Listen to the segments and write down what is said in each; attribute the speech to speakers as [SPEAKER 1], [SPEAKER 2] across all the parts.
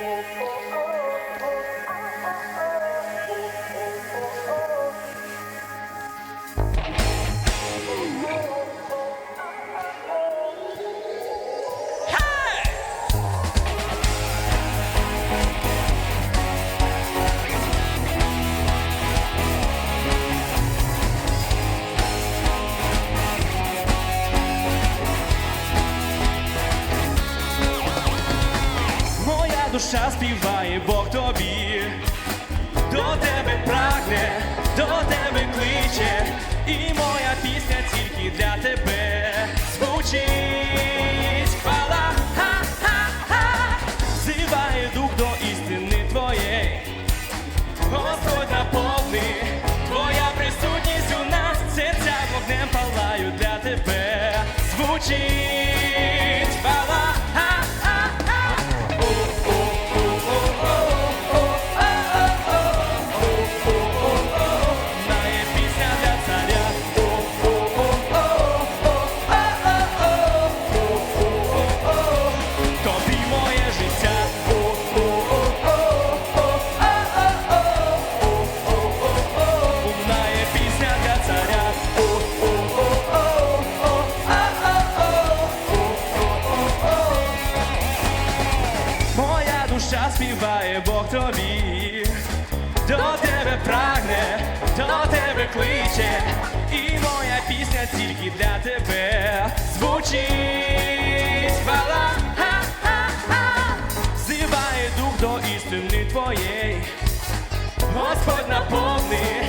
[SPEAKER 1] Oh, oh, oh. душа співає Бог тобі. заспіває Бог тобі, до тебе прагне, до тебе кличе, і моя пісня тільки для тебе звучить хвала, зиває дух до істини твоєї, Господь наповни.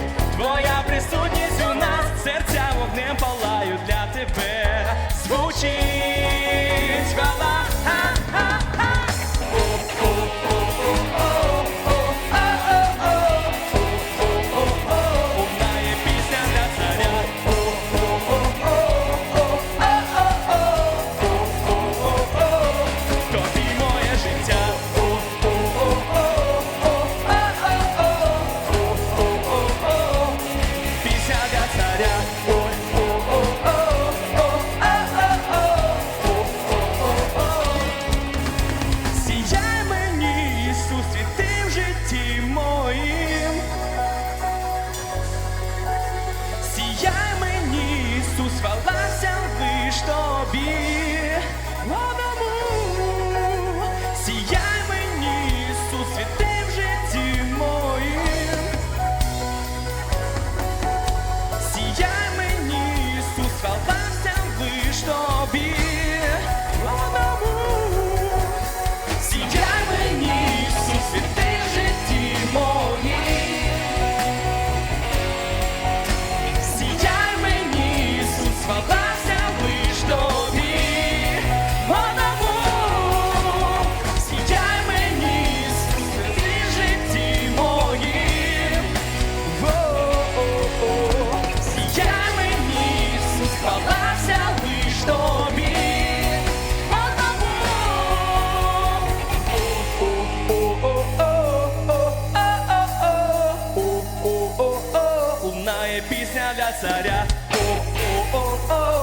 [SPEAKER 1] царя. О-о-о-о.